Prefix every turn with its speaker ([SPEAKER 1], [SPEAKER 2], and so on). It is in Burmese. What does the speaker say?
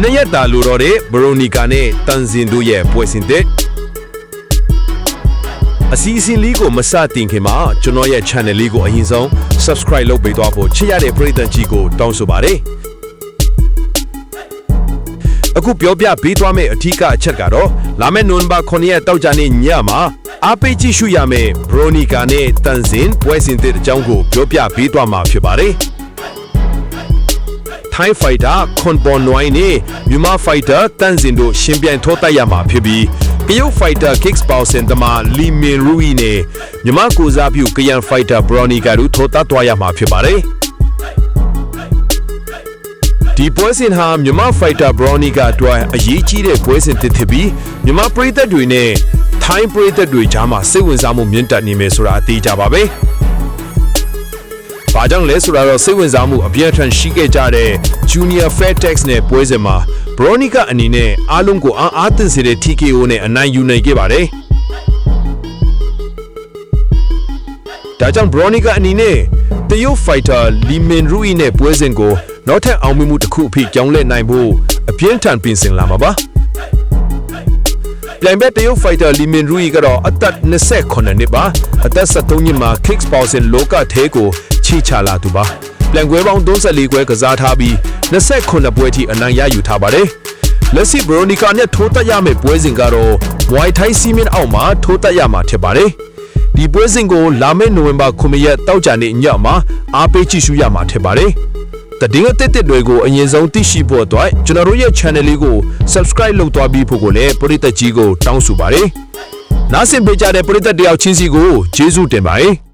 [SPEAKER 1] နှစ်ရက်တာလိုတော့တဲ့ဘရိုနီကာနဲ့တန်ဇင်တို့ရဲ့ပွဲစဉ်တဲ့အစီအစဉ်လေးကိုမစတင်ခင်မှာကျွန်တော်ရဲ့ channel လေးကိုအရင်ဆုံး subscribe လုပ်ပေးသွားဖို့ချစ်ရတဲ့ပရိသတ်ကြီးကိုတောင်းဆိုပါတယ်အခုပြောပြပေးသွားမယ့်အထူးအချက်ကတော့လာမယ့်နိုဝင်ဘာ9ရက်တောက်ကြနေ့ညမှာအားပေးကြည့်ရှုရမယ့်ဘရိုနီကာနဲ့တန်ဇင်ပွဲစဉ်တဲ့အကြောင်းကိုပြောပြပေးသွားမှာဖြစ်ပါတယ် Thai Fighter ခွန်ပေါ်နွိုင်းနဲ့မြန်မာ Fighter တန်စင်တို့ရှင်ပြိုင်ထိုးတိုက်ရမှာဖြစ်ပြီးကရုတ် Fighter Kicks ပေါစင်တမလီမင်ရူအီနဲ့မြန်မာကိုစားပြုကရန် Fighter Bronica တို့ထိုးတတ်သွားရမှာဖြစ်ပါတယ်ဒီပွဲစဉ်ဟာမြန်မာ Fighter Bronica အတွက်အရေးကြီးတဲ့ပွဲစဉ်တစ်ဖြစ်ပြီးမြန်မာပရိသတ်တွေနဲ့ Thai ပရိသတ်တွေကြားမှာစိတ်ဝင်စားမှုမြင့်တက်နေမယ်ဆိုတာအသေးကြပါပဲ။ ဘာကြောင့်လဲဆိုတာတော့စိတ်ဝင်စားမှုအပြည့်အထန်ရှိခဲ့ကြတဲ့ Junior Fairtex နဲ့ပွဲစဉ်မှာ Veronica အနေနဲ့အားလုံးကိုအားအားသင့်စေတဲ့ TKO နဲ့အနိုင်ယူနိုင်ခဲ့ပါတယ်။ဒါကြောင့် Veronica အနေနဲ့တရုတ် fighter Li Minrui နဲ့ပွဲစဉ်ကိုနောက်ထပ်အောင်မြင်မှုတစ်ခုအဖြစ်ကြောင်းလဲနိုင်ဖို့အပြင်းထန်ပြင်ဆင်လာမှာပါ။ ပြိုင်ဘက်တရုတ်ဖိုက်တာလီမင်ရူီကတော့အသက်28နှစ်ပါအသက်73နှစ်မှာ kicks boxing လောကထဲကိုချီချလာသူပါပြိုင်ပွဲပေါင်း34ပွဲကစားထားပြီး28ပွဲထိအနိုင်ရယူထားပါတယ်လက်ရှိဘရိုနီကာနဲ့ထိုးတက်ရမယ့်ပွဲစဉ်ကတော့ Muay Thai စီမင်းအောက်မှာထိုးတက်ရမှာဖြစ်ပါတယ်ဒီပွဲစဉ်ကိုလာမယ့်နိုဝင်ဘာ9ရက်တောက်ကြနေ့ညမှာအားပေးကြည့်ရှုရမှာဖြစ်ပါတယ် တည်င်းအသစ်တစ်တွေကိုအရင်ဆုံးသိရှိဖို့အတွက်ကျွန်တော်တို့ရဲ့ channel လေးကို subscribe လုပ်သွားပြီးဖို့ကိုလည်းပရိသတ်ကြီးကိုတောင်းဆိုပါတယ်။နားဆင်ပေးကြတဲ့ပရိသတ်တယောက်ချင်းစီကိုကျေးဇူးတင်ပါတယ်။